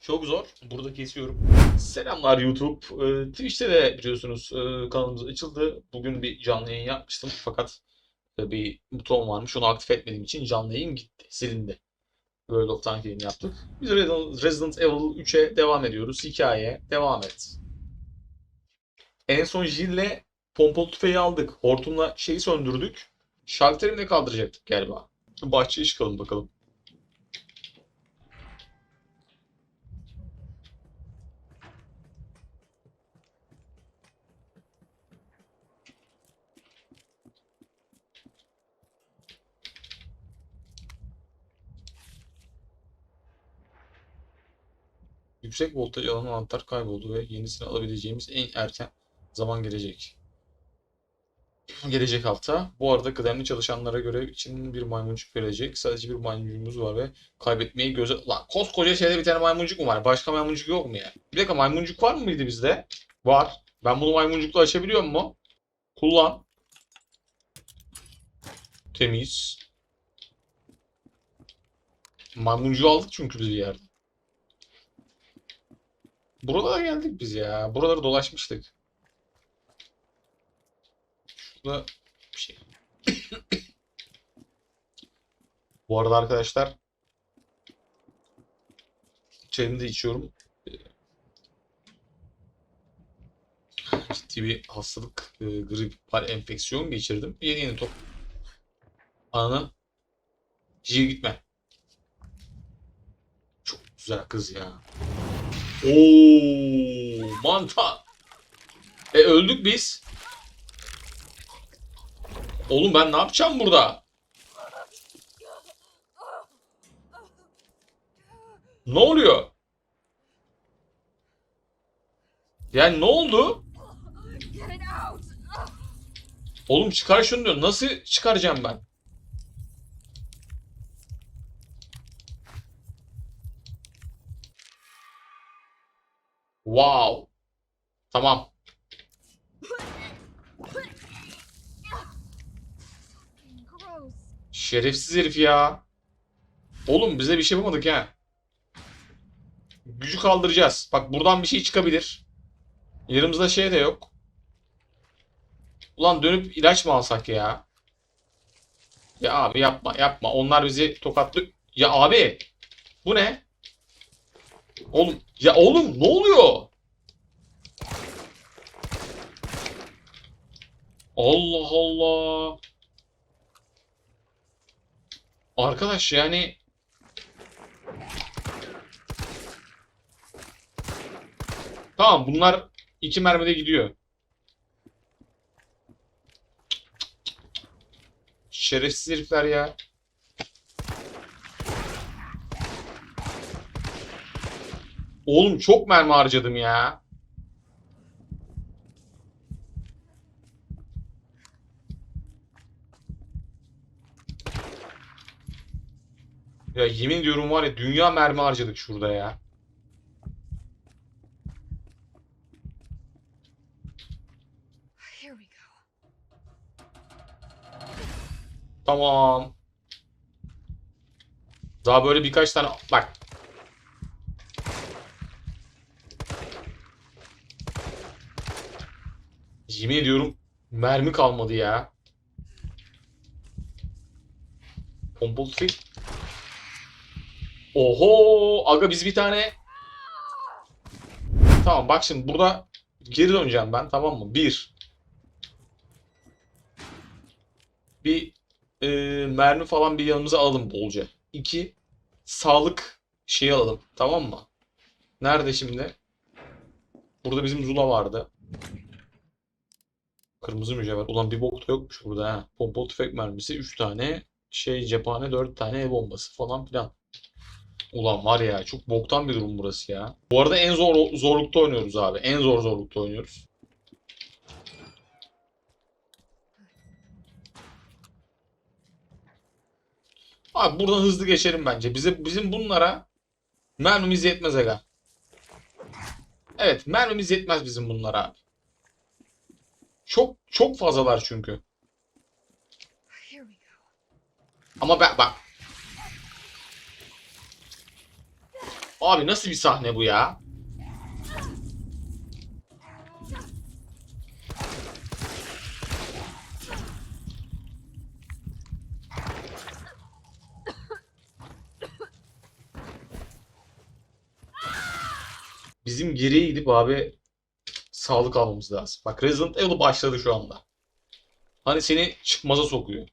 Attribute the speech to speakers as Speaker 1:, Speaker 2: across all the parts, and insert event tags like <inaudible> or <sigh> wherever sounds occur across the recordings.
Speaker 1: Çok zor. Burada kesiyorum. Selamlar YouTube. Ee, Twitch'te de biliyorsunuz e, kanalımız açıldı. Bugün bir canlı yayın yapmıştım fakat e, bir buton varmış. Onu aktif etmediğim için canlı yayın gitti. Silindi. World of Tank yayını yaptık. Biz Resident Evil 3'e devam ediyoruz. Hikaye devam et. En son Jill'le pompalı tüfeği aldık. Hortumla şeyi söndürdük. Şalteri ne kaldıracaktık galiba? Bahçeye çıkalım bakalım. Yüksek voltaj alan anahtar kayboldu ve yenisini alabileceğimiz en erken zaman gelecek. Gelecek hafta. Bu arada kıdemli çalışanlara görev için bir maymuncuk verecek. Sadece bir maymuncumuz var ve kaybetmeyi göze... Lan koskoca şeyde bir tane maymuncuk mu var? Başka maymuncuk yok mu ya? Bir dakika maymuncuk var mıydı bizde? Var. Ben bunu maymuncukla açabiliyor mu? Kullan. Temiz. Maymuncuğu aldık çünkü biz bir yerde. Buralara geldik biz ya. Buraları dolaşmıştık. Şurada bir şey. <coughs> Bu arada arkadaşlar çayımı da içiyorum. Ee, Ciddi bir hastalık, e, grip var, enfeksiyon geçirdim. Yeni yeni top. Ananı. Cici gitme. Çok güzel kız ya. Oo, manta. E öldük biz. Oğlum ben ne yapacağım burada? Ne oluyor? Yani ne oldu? Oğlum çıkar şunu diyor. Nasıl çıkaracağım ben? Wow. Tamam. Şerefsiz herif ya. Oğlum bize bir şey yapamadık ha. Gücü kaldıracağız. Bak buradan bir şey çıkabilir. Yanımızda şey de yok. Ulan dönüp ilaç mı alsak ya? Ya abi yapma yapma. Onlar bizi tokatlı... Ya abi. Bu ne? Oğlum. Ya oğlum ne oluyor? Allah Allah. Arkadaş yani Tamam bunlar iki mermide gidiyor. Şerefsiz herifler ya. Oğlum çok mermi harcadım ya. Ya yemin ediyorum var ya dünya mermi harcadık şurada ya. Tamam. Daha böyle birkaç tane bak. Yemin ediyorum mermi kalmadı ya. Pompalı. Oho, aga biz bir tane Tamam bak şimdi burada geri döneceğim ben tamam mı? Bir. Bir e, mermi falan bir yanımıza alalım bolca. İki. Sağlık şeyi alalım tamam mı? Nerede şimdi? Burada bizim Zula vardı. Kırmızı mücevher. Ulan bir bok da yokmuş burada ha. Pompalı tüfek mermisi 3 tane. Şey cephane 4 tane el bombası falan filan. Ulan var ya çok boktan bir durum burası ya. Bu arada en zor zorlukta oynuyoruz abi. En zor zorlukta oynuyoruz. Abi buradan hızlı geçelim bence. Bize bizim bunlara mermimiz yetmez aga. Evet, mermimiz yetmez bizim bunlara abi. Çok çok fazlalar çünkü. Ama ben bak Abi nasıl bir sahne bu ya? Bizim geriye gidip abi sağlık almamız lazım. Bak Resident Evil başladı şu anda. Hani seni çıkmaza sokuyor.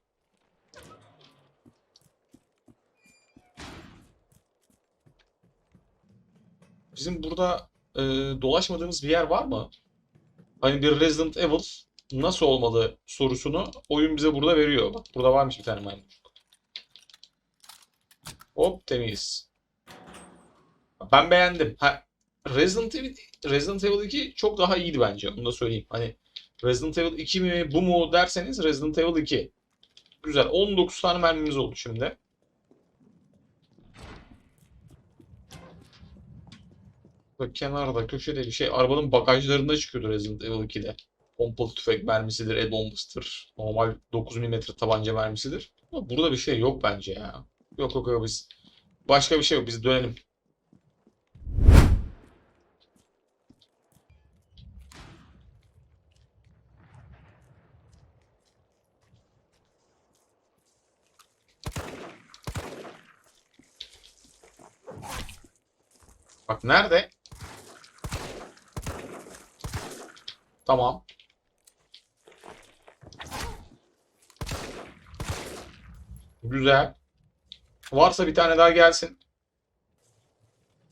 Speaker 1: Bizim burada e, dolaşmadığımız bir yer var mı? Hani bir Resident Evil nasıl olmalı sorusunu oyun bize burada veriyor. Bak burada varmış bir tane maymuncuk. Hop temiz. Ben beğendim. Ha, Resident Evil, Resident Evil 2 çok daha iyiydi bence. Onu da söyleyeyim. Hani Resident Evil 2 mi bu mu derseniz Resident Evil 2. Güzel. 19 tane mermimiz oldu şimdi. Bak kenarda köşede bir şey. Arabanın bagajlarında çıkıyordu Resident Evil 2'de. Pompalı tüfek mermisidir, e-bombasıdır. Normal 9 mm tabanca mermisidir. Ama burada bir şey yok bence ya. Yok yok yok biz. Başka bir şey yok. Biz dönelim. Bak nerede? Tamam. Güzel. Varsa bir tane daha gelsin.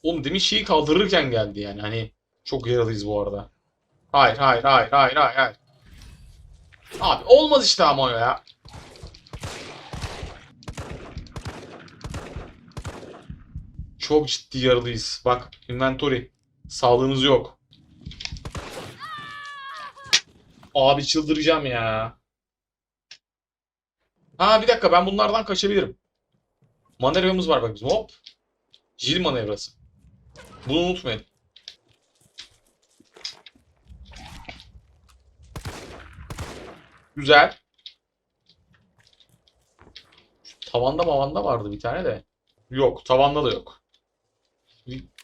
Speaker 1: Oğlum demin şeyi kaldırırken geldi yani. Hani çok yaralıyız bu arada. Hayır, hayır, hayır, hayır, hayır, hayır. Abi olmaz işte ama ya. Çok ciddi yaralıyız. Bak, inventory. Sağlığımız yok. Abi çıldıracağım ya. Ha bir dakika ben bunlardan kaçabilirim. Manevramız var bak bizim. Hop. Jil manevrası. Bunu unutmayın. Güzel. Şu tavanda mavanda vardı bir tane de. Yok. Tavanda da yok.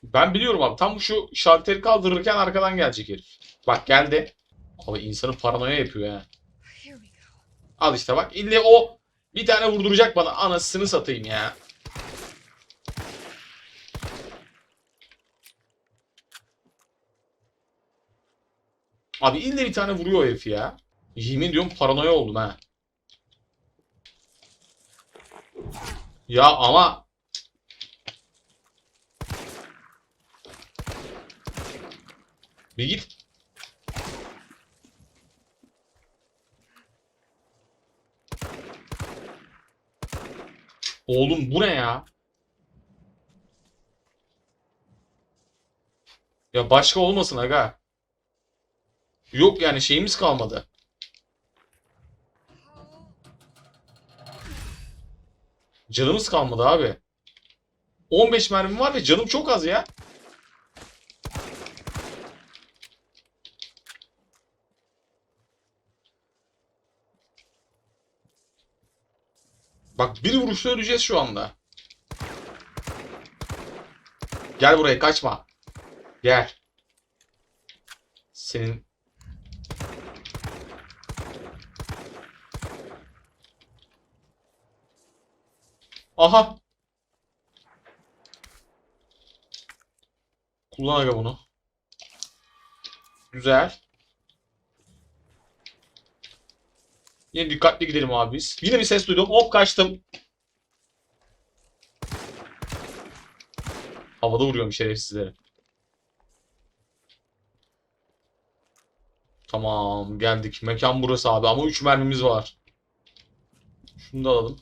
Speaker 1: Ben biliyorum abi. Tam şu şalteri kaldırırken arkadan gelecek herif. Bak geldi. Abi insanı paranoya yapıyor ya. Al işte bak. İlle o bir tane vurduracak bana. Anasını satayım ya. Abi ille bir tane vuruyor herif ya. Yemin diyorum paranoya oldum ha. Ya ama bir. Oğlum bu ne ya? Ya başka olmasın aga. Yok yani şeyimiz kalmadı. Canımız kalmadı abi. 15 mermim var ve canım çok az ya. Bak bir vuruşta öleceğiz şu anda. Gel buraya kaçma. Gel. Senin Aha. Kullan aga bunu. Güzel. Yine dikkatli gidelim abi biz. Yine bir ses duydum. Hop kaçtım. Havada vuruyorum şerefsizleri. Tamam geldik. Mekan burası abi ama 3 mermimiz var. Şunu da alalım.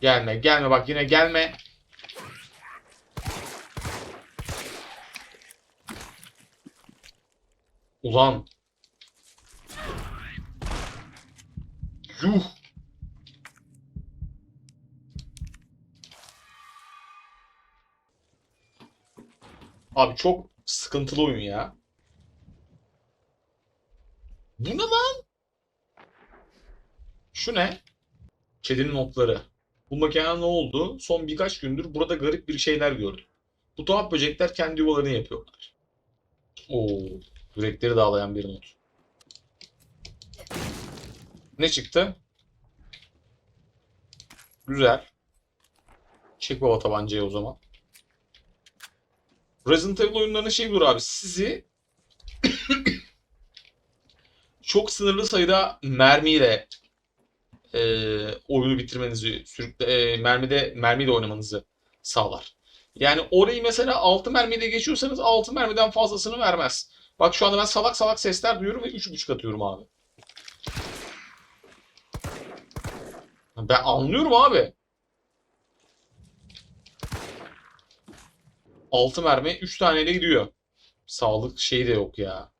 Speaker 1: Gelme gelme bak yine gelme. Ulan. Yuh. Abi çok sıkıntılı oyun ya. Bu ne lan? Şu ne? Kedinin notları. Bu makine ne oldu? Son birkaç gündür burada garip bir şeyler gördüm. Bu tuhaf böcekler kendi yuvalarını yapıyorlar. Oo, yürekleri dağlayan bir not. Ne çıktı? Güzel. Çek baba tabancayı o zaman. Resident Evil oyunlarında şey olur abi. Sizi <coughs> çok sınırlı sayıda mermiyle e, oyunu bitirmenizi, sürükle, e, mermide mermiyle oynamanızı sağlar. Yani orayı mesela 6 mermiyle geçiyorsanız 6 mermiden fazlasını vermez. Bak şu anda ben salak salak sesler duyuyorum ve 3.5 atıyorum abi. Ben anlıyorum abi. 6 mermi 3 taneyle gidiyor. Sağlık şeyi de yok ya.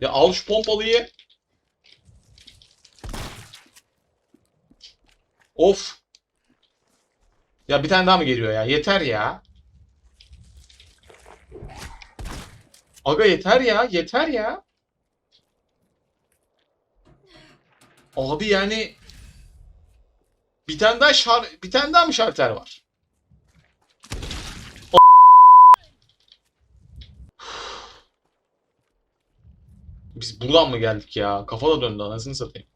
Speaker 1: Ya al şu pompalıyı. Of. Ya bir tane daha mı geliyor ya? Yeter ya. Aga yeter ya, yeter ya. Abi yani bir tane daha şar bir tane daha mı şalter var? Biz buradan mı geldik ya? Kafa da döndü anasını satayım.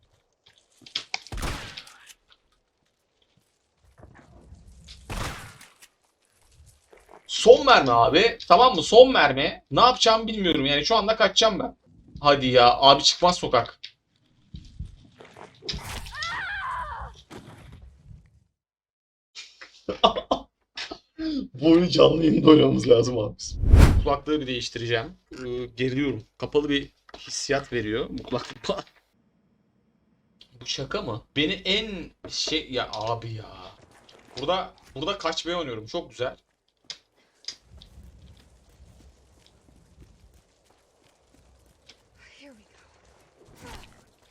Speaker 1: Son mermi abi. Tamam mı? Son mermi. Ne yapacağımı bilmiyorum. Yani şu anda kaçacağım ben. Hadi ya. Abi çıkmaz sokak. <laughs> Bu oyunu canlı yayında oynamamız lazım abi. Kulaklığı bir değiştireceğim. Ee, geriliyorum. Kapalı bir hissiyat veriyor bu kulaklık. Bu şaka mı? Beni en şey ya abi ya. Burada burada kaçmaya oynuyorum. Çok güzel.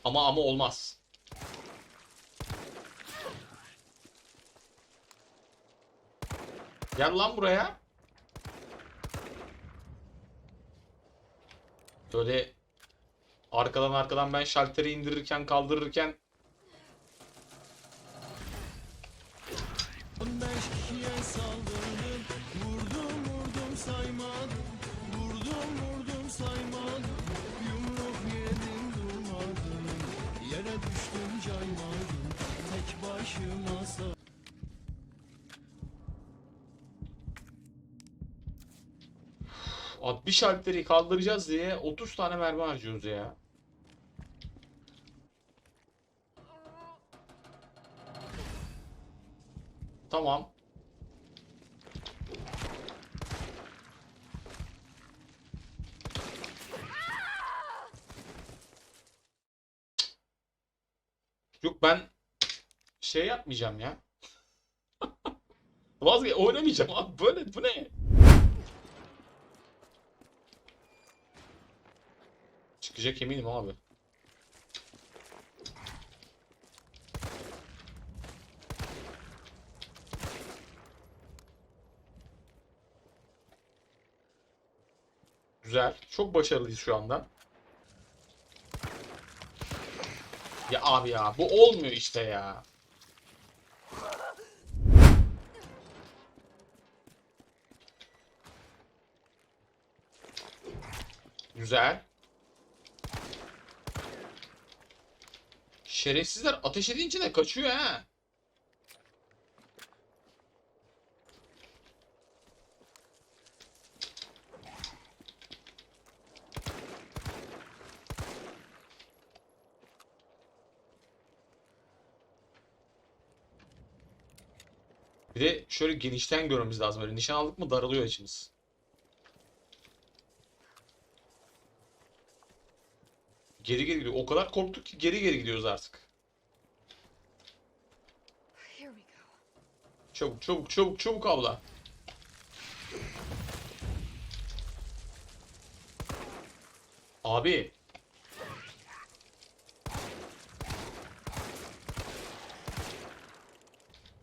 Speaker 1: Ama ama olmaz. Gel lan buraya. Böyle arkadan arkadan ben şalteri indirirken kaldırırken Abi bir şalteri kaldıracağız diye 30 tane mermi harcıyoruz ya. Tamam. Yok ben şey yapmayacağım ya. <laughs> Vazgeç oynamayacağım abi böyle bu ne? Çıkacak eminim abi. Güzel. Çok başarılıyız şu anda. Ya abi ya bu olmuyor işte ya. Güzel. Şerefsizler ateş edince de kaçıyor ha. Bir de şöyle genişten görmemiz lazım. Böyle nişan aldık mı daralıyor içimiz. Geri geri gidiyor. O kadar korktuk ki geri geri gidiyoruz artık. Çabuk çabuk çabuk çabuk abla. Abi.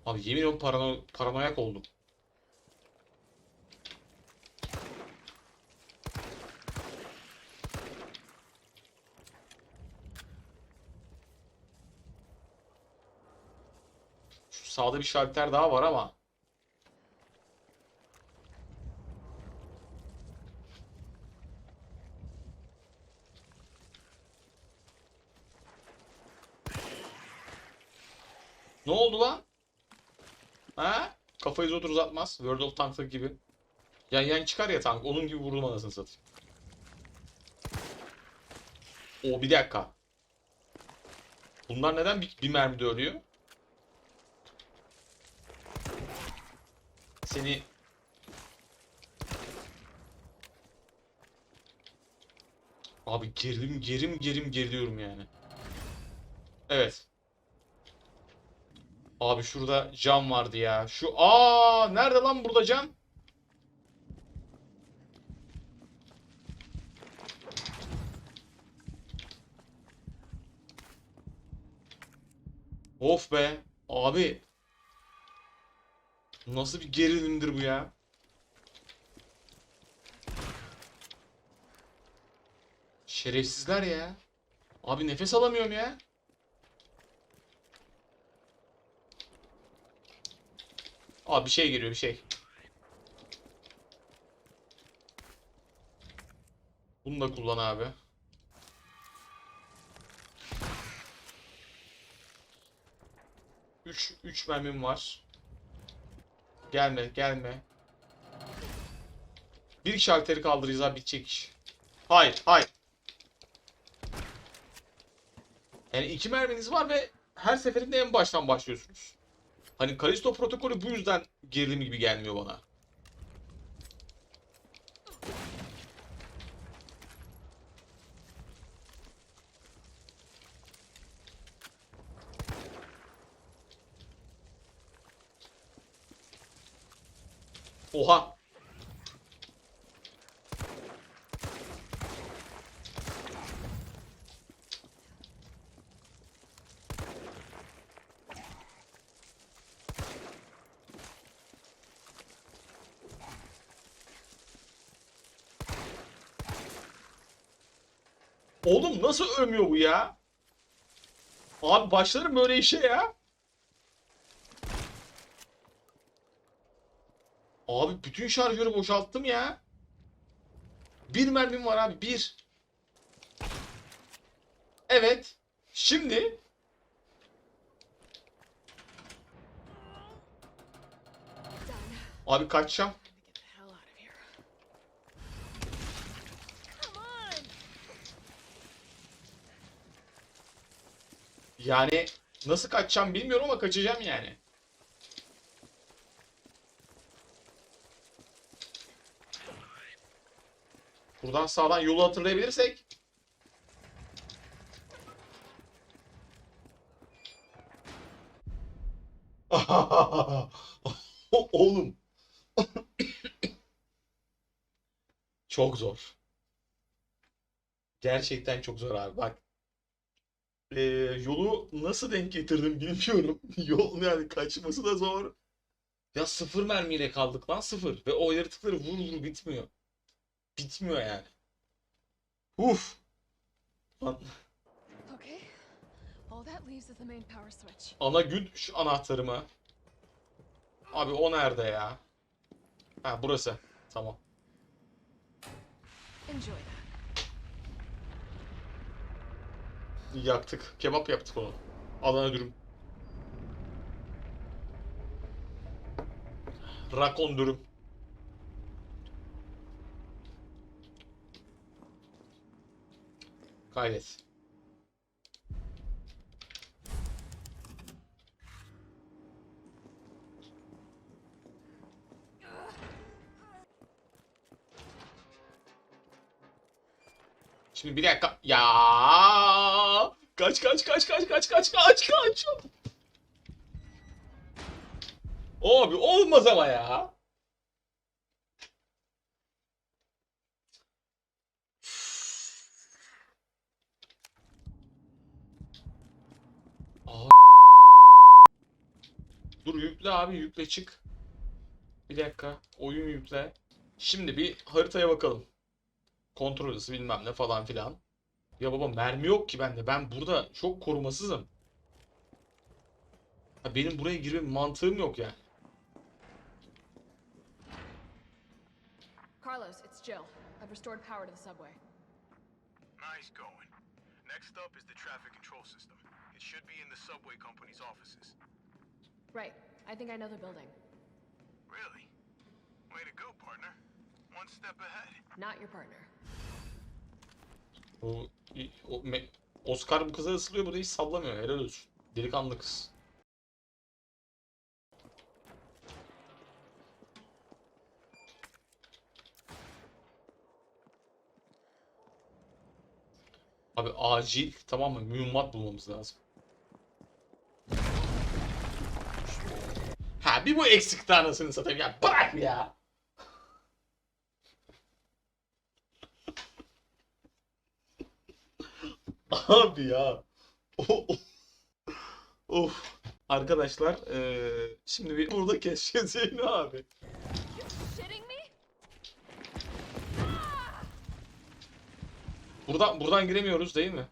Speaker 1: Abi yemin ediyorum parano paranoyak oldum. Şu sağda bir şalter daha var ama. Ne oldu lan? Ha? Kafayı zor uzatmaz. World of Tanks gibi. Yan yan çıkar ya tank. Onun gibi vurdum anasını satayım. O bir dakika. Bunlar neden bir, bir mermide ölüyor? Seni Abi gerim gerim gerim geriliyorum yani. Evet. Abi şurada cam vardı ya. Şu aa nerede lan burada cam? Of be. Abi. Nasıl bir gerilimdir bu ya? Şerefsizler ya. Abi nefes alamıyorum ya. Abi bir şey geliyor bir şey. Bunu da kullan abi. Üç, üç mermim var. Gelme, gelme. Bir şalteri kaldıracağız abi bitecek iş. Hayır, hayır. Yani iki merminiz var ve her seferinde en baştan başlıyorsunuz. Hani Kalisto protokolü bu yüzden gerilim gibi gelmiyor bana. Oha. Oğlum nasıl ölmüyor bu ya? Abi başlarım böyle işe ya. Abi bütün şarjörü boşalttım ya. Bir mermim var abi bir. Evet. Şimdi abi kaçacağım. Yani nasıl kaçacağım bilmiyorum ama kaçacağım yani. Buradan sağdan yolu hatırlayabilirsek. <laughs> Oğlum. Çok zor. Gerçekten çok zor abi. Bak. Ee, yolu nasıl denk getirdim bilmiyorum. <laughs> Yol yani kaçması da zor. Ya sıfır mermiyle kaldık lan sıfır. Ve o yaratıkları vur vur bitmiyor. Bitmiyor yani. Uf. Lan,
Speaker 2: Okay. All that leaves is the main power switch.
Speaker 1: ana güç anahtarımı. Abi o nerede ya? Ha burası. Tamam.
Speaker 2: Enjoy that.
Speaker 1: Yaktık. Kebap yaptık onu. Adana dürüm. Rakon dürüm. Kaydet. Şimdi bir dakika. Ya kaç kaç kaç kaç kaç kaç kaç kaç. Abi olmaz ama ya. Dur yükle abi yükle çık. Bir dakika. Oyun yükle. Şimdi bir haritaya bakalım. Kontrol bilmem ne falan filan. Ya baba mermi yok ki bende. Ben burada çok korumasızım. Ha, benim buraya girme mantığım yok yani.
Speaker 2: Carlos, it's Jill. I've restored power to the subway.
Speaker 3: Nice going. Next up is the traffic control system. It should be in the subway company's offices.
Speaker 2: Right. I think I know the building.
Speaker 3: Really? Way to go, partner. One step ahead.
Speaker 2: Not your partner.
Speaker 1: O, o me- Oscar bu kıza ısılıyor burada hiç sallamıyor. Helal olsun. Delikanlı kız. Abi acil tamam mı? Mühimmat bulmamız lazım. Ha bir bu eksikti anasını satayım ya. Bırak ya. <laughs> Abi ya. O- o- Of. Arkadaşlar eee, şimdi bir burada keseceğiz yayını abi. Buradan buradan giremiyoruz değil mi?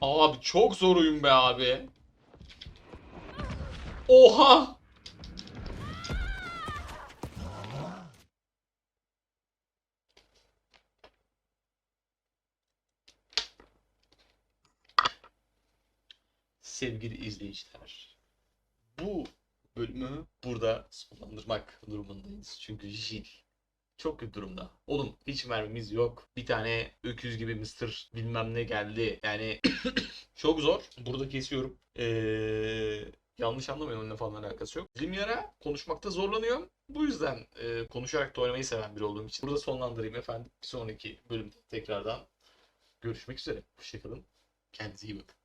Speaker 1: Abi çok zor oyun be abi. Oha! Sevgili izleyiciler, bu bölümü burada sonlandırmak durumundayız. Çünkü Jill çok kötü durumda. Oğlum hiç mermimiz yok. Bir tane öküz gibi Mr. bilmem ne geldi. Yani <coughs> çok zor. Burada kesiyorum. Ee, yanlış anlamayın onunla falan alakası yok. Limyara konuşmakta zorlanıyorum. Bu yüzden e, konuşarak da oynamayı seven biri olduğum için. Burada sonlandırayım efendim. Bir sonraki bölümde tekrardan görüşmek üzere. Hoşçakalın. Kendinize iyi bakın.